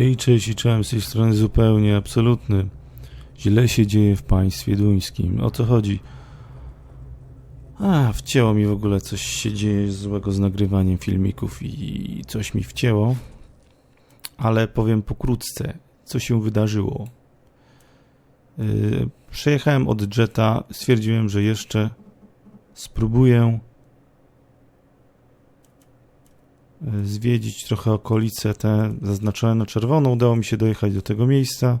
Ej, cześć i czołem z tej strony zupełnie absolutny. Źle się dzieje w państwie duńskim. O co chodzi? A, wcięło mi w ogóle coś się dzieje złego z nagrywaniem filmików i coś mi wcięło. Ale powiem pokrótce, co się wydarzyło. Yy, przejechałem od Jetta, stwierdziłem, że jeszcze spróbuję y, zwiedzić trochę okolice te zaznaczone na czerwono. Udało mi się dojechać do tego miejsca,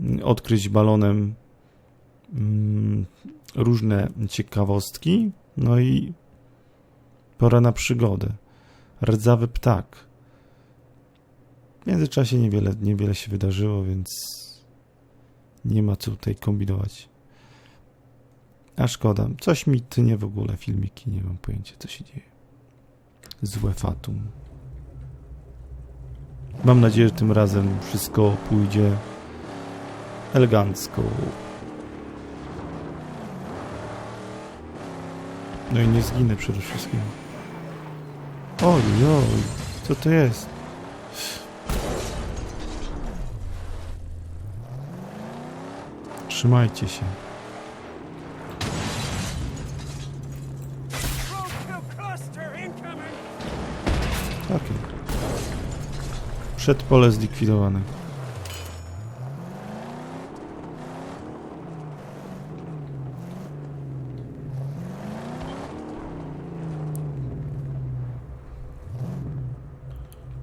y, odkryć balonem mm, różne ciekawostki, no i pora na przygodę. Rdzawy ptak. W międzyczasie niewiele, niewiele się wydarzyło, więc nie ma co tutaj kombinować. A szkoda. Coś mi tnie w ogóle filmiki, nie mam pojęcia co się dzieje. Złe fatum. Mam nadzieję, że tym razem wszystko pójdzie elegancko. No i nie zginę przede wszystkim. Oj, oj, co to jest? Trzymajcie się. Okej. Przedpole zlikwidowane.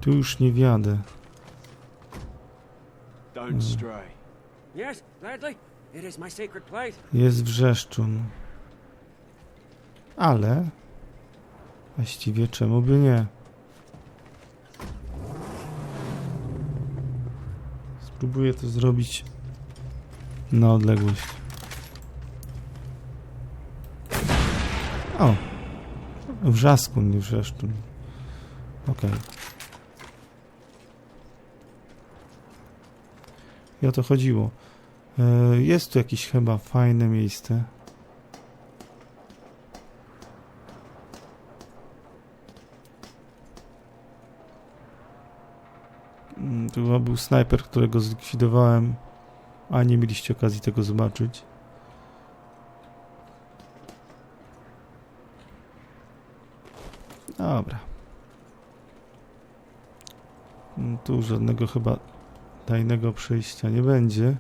Tu już nie wiadę. Jest wrzeszczun. Ale... Właściwie czemu by nie? Spróbuję to zrobić na odległość. O! Wrzaskun, nie wrzeszczun. Okej. I o to chodziło. E, Jest tu jakieś chyba fajne miejsce. Mm, Tu chyba był snajper, którego zlikwidowałem, a nie mieliście okazji tego zobaczyć. Dobra. Mm, Tu żadnego chyba tajnego przejścia nie będzie.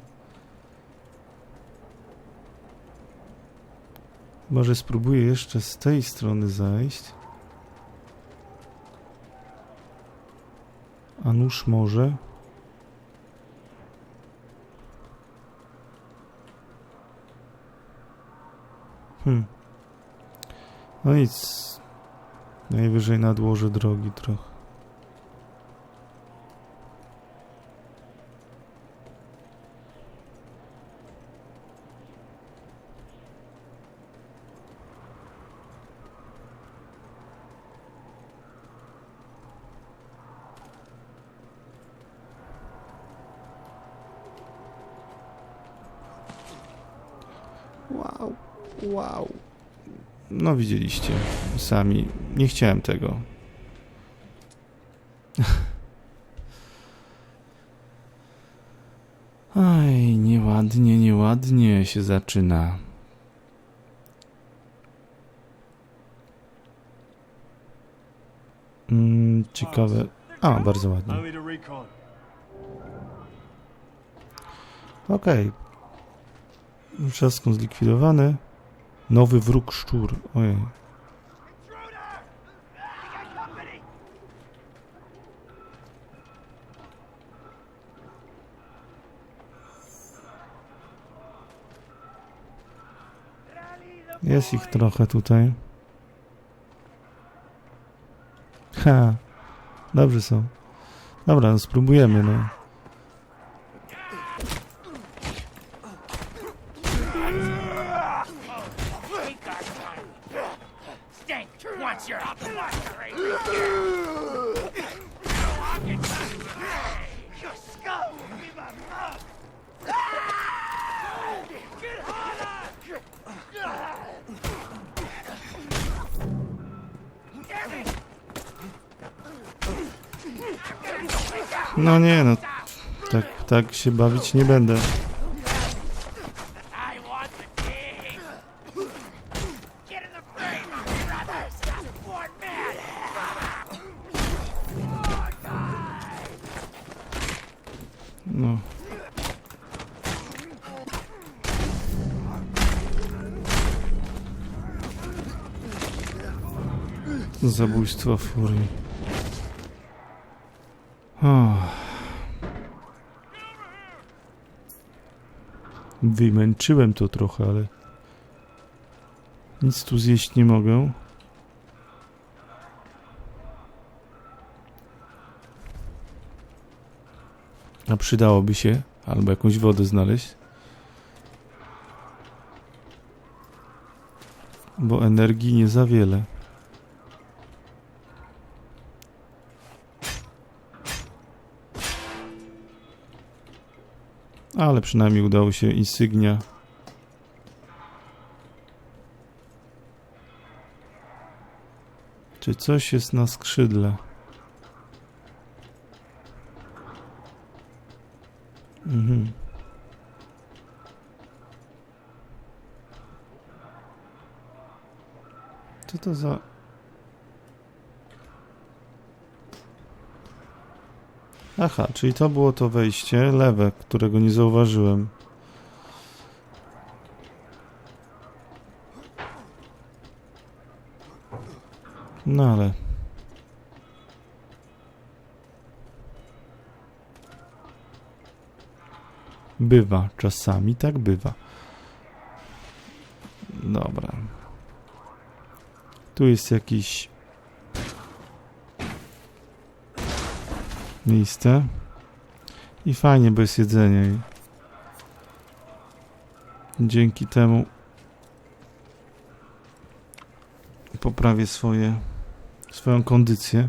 Może spróbuję jeszcze z tej strony zajść. A nuż może. Hmm. No nic. Najwyżej nadłożę drogi trochę. Wow, wow. No widzieliście sami. Nie chciałem tego. Aj, nieładnie, nieładnie się zaczyna. Mm, ciekawe. A, bardzo ładnie. Okej. Wrzaskun zlikwidowany. Nowy wróg szczur. Ojej. Jest ich trochę tutaj. Ha. Dobrze są. Dobra, no spróbujemy, no. No nie, no. Tak, tak się bawić nie będę. No. Zabójstwo furii. Oh. Wymęczyłem to trochę, ale nic tu zjeść nie mogę. A przydałoby się albo jakąś wodę znaleźć. Bo energii nie za wiele. Ale przynajmniej udało się insygnia. Czy coś jest na skrzydle? Mhm. Co to za... Aha, czyli to było to wejście lewe, którego nie zauważyłem. No ale... Bywa, czasami tak bywa. Dobra. Tu jest jakiś miejsce. I fajnie, bo jest jedzenie. Dzięki temu poprawię swoje swoją kondycję.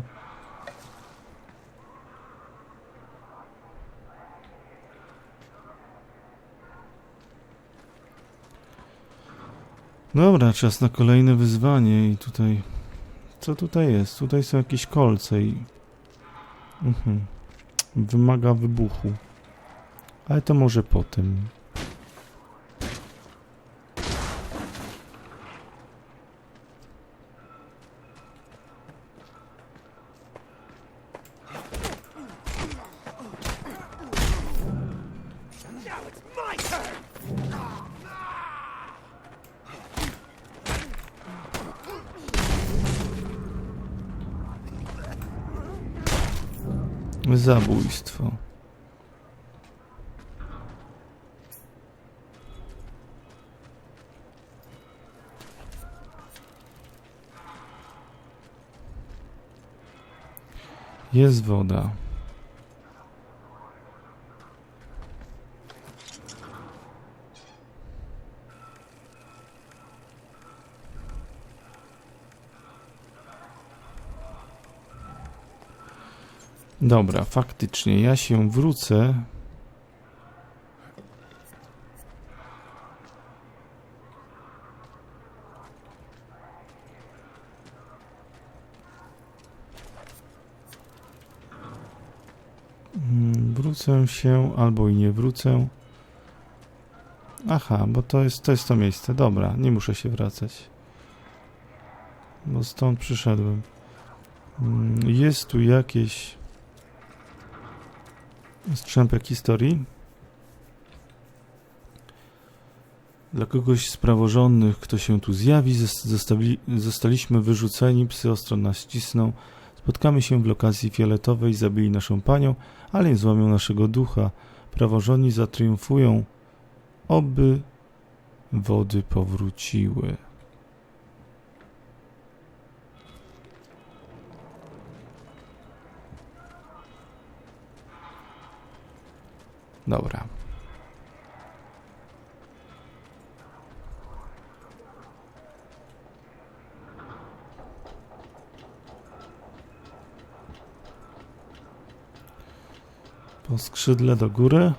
Dobra, czas na kolejne wyzwanie i tutaj... Co tutaj jest? Tutaj są jakieś kolce i... Mhm. Wymaga wybuchu. Ale to może potem. Now Zabójstwo. Jest woda. Dobra, faktycznie, ja się wrócę. Mm, Wrócę się, albo i nie wrócę. Aha, bo to jest, to jest to miejsce. Dobra, nie muszę się wracać. Bo stąd przyszedłem. Mm, Jest tu jakieś strzępek historii. Dla kogoś z praworządnych, kto się tu zjawi, zos- zostali, zostaliśmy wyrzuceni, psy ostro nas ścisną. Spotkamy się w lokacji fioletowej, zabili naszą panią, ale nie złamią naszego ducha. Praworządni zatriumfują, oby wody powróciły. Dobra. Po skrzydle do góry.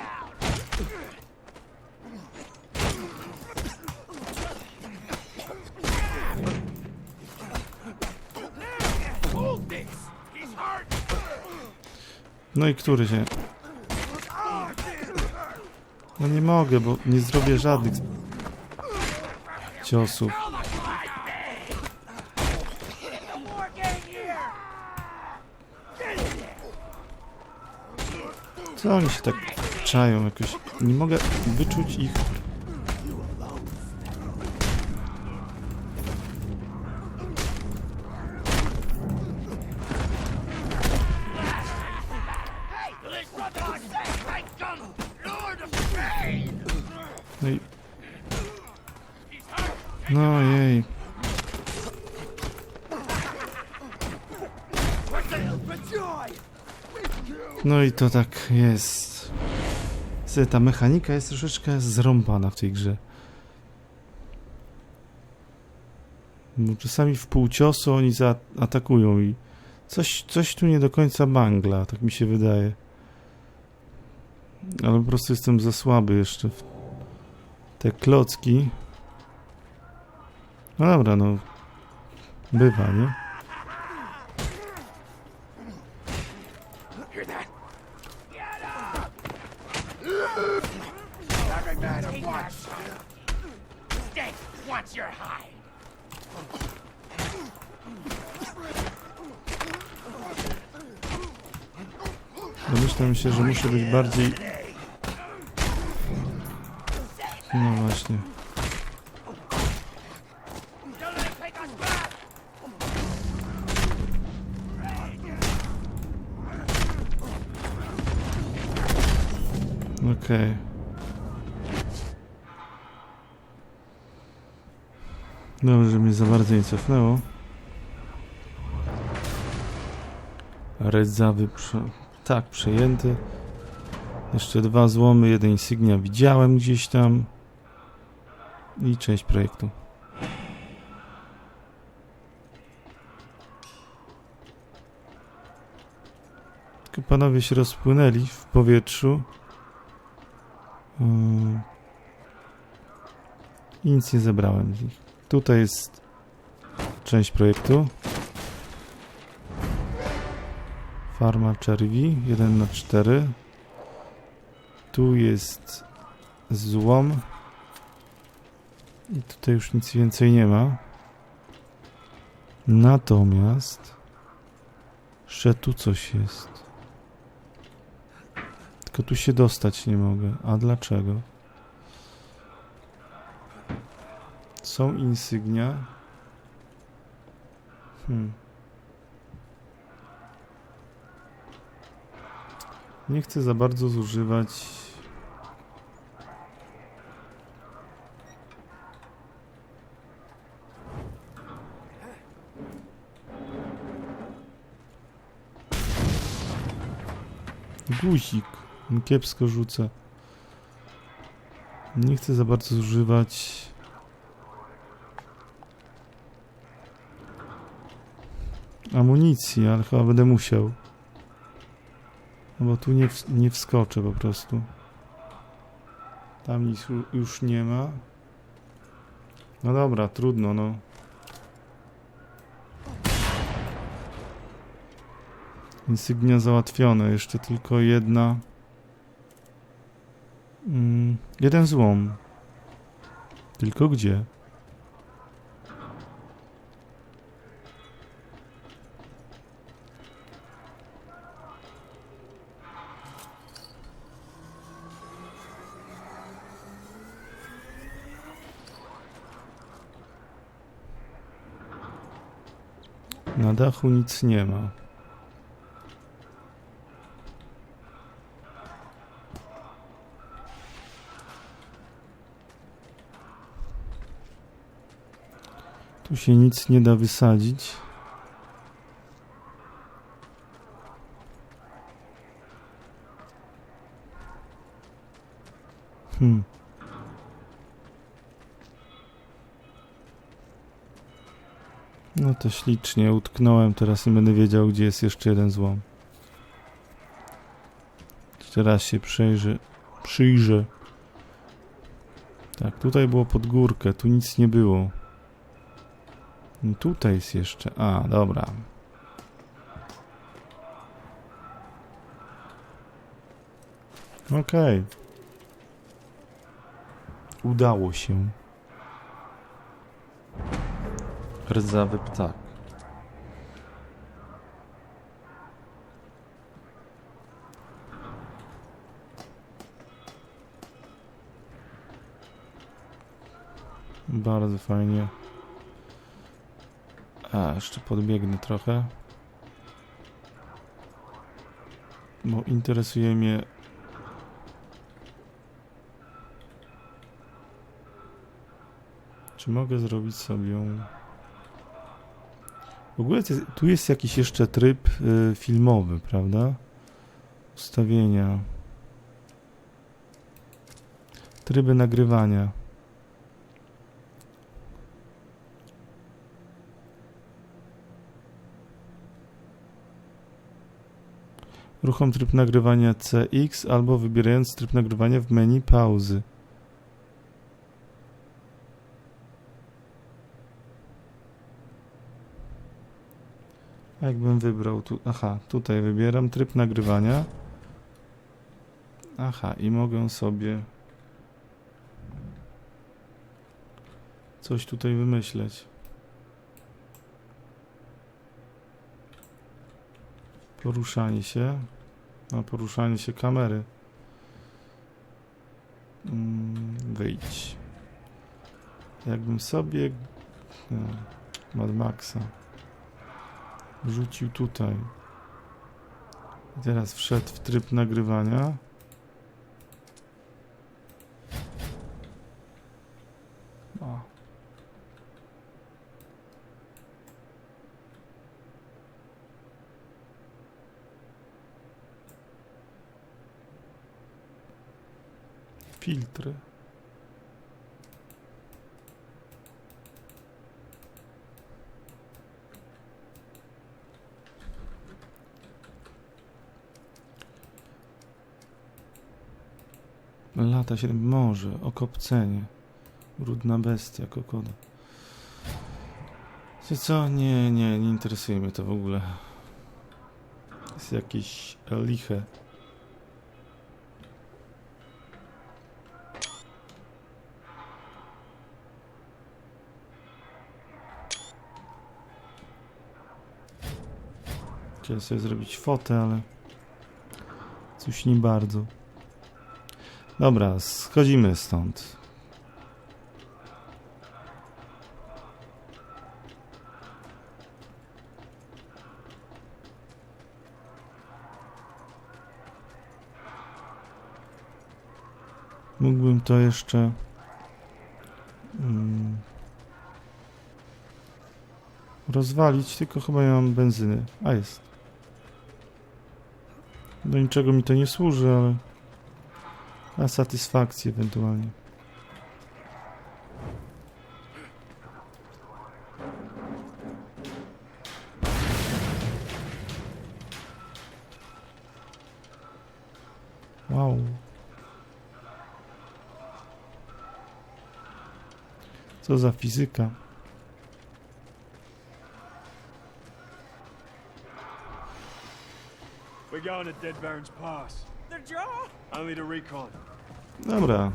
Time. No i który się... No nie mogę, bo nie zrobię żadnych ciosów. Co oni się tak czają jakoś? Nie mogę wyczuć ich... No i to tak jest. Ta mechanika jest troszeczkę zrąbana w tej grze. Bo czasami w pół ciosu oni zaatakują i coś, coś tu nie do końca bangla, tak mi się wydaje. Ale po prostu jestem za słaby jeszcze w te klocki. No dobra, no. Bywa, nie? Wants your hide. Domyślam się, że muszę być bardziej... No właśnie. Don't let him take us back! Okej. Dobrze, że mnie za bardzo nie cofnęło. Redzawy prze... Tak, przejęty. Jeszcze dwa złomy, jeden insygnia widziałem gdzieś tam. I część projektu. Tylko panowie się rozpłynęli w powietrzu. I nic nie zebrałem z nich. Tutaj jest część projektu. Farma czerwi 1 na 4 Tu jest złom. I tutaj już nic więcej nie ma. Natomiast jeszcze tu coś jest. Tylko tu się dostać nie mogę. A dlaczego? Są insygnia. Hmm. Nie chcę za bardzo zużywać. Guzik. Kiepsko rzucę. Nie chcę za bardzo zużywać. Amunicji, ale chyba będę musiał. No bo tu nie, ws- nie wskoczę po prostu. Tam nic ju- już nie ma. No dobra, trudno, no. Insygnia załatwione, jeszcze tylko jedna. Mm, jeden złom. Tylko gdzie? Dachu nic nie ma. Tu się nic nie da wysadzić. Hmm. No to ślicznie, utknąłem, teraz nie będę wiedział, gdzie jest jeszcze jeden złom. Jeszcze raz się przyjrzę. Przyjrzę. Tak, tutaj było pod górkę, tu nic nie było. Tutaj jest jeszcze. A, dobra. Okej. Udało się. Rdzawy ptak. Bardzo fajnie. A, jeszcze podbiegnę trochę. Bo interesuje mnie Czy mogę zrobić sobie... W ogóle jest- tu jest jakiś jeszcze tryb y, filmowy, prawda? Ustawienia. Tryby nagrywania. Ruchom tryb nagrywania CX albo wybierając tryb nagrywania w menu pauzy. Jakbym wybrał tu. Aha, tutaj wybieram tryb nagrywania. Aha, i mogę sobie coś tutaj wymyśleć. Poruszanie się. A poruszanie się kamery. Mm, wyjdź. Jakbym sobie. No, Mad Maxa wrzucił tutaj. I teraz wszedł w tryb nagrywania. Filtry. Lata się morze, okopcenie. Brudna bestia, kokoda. Czy co? Nie, nie, nie interesuje mnie to w ogóle. Jest jakieś liche. Chciałem sobie zrobić fotę, ale coś nie bardzo. Dobra, schodzimy stąd. Mógłbym to jeszcze mm, rozwalić, tylko chyba nie mam benzyny. A jest. Do niczego mi to nie służy, ale na satysfakcję ewentualnie. Wow. Co za fizyka. We're going to Dead Baron's Pass. The jaw! Only to recon. Dobra.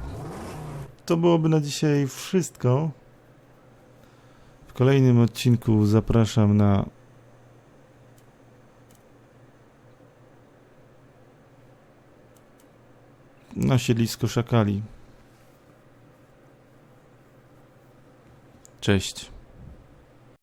To byłoby na dzisiaj wszystko. W kolejnym odcinku zapraszam na na siedlisko szakali. Cześć.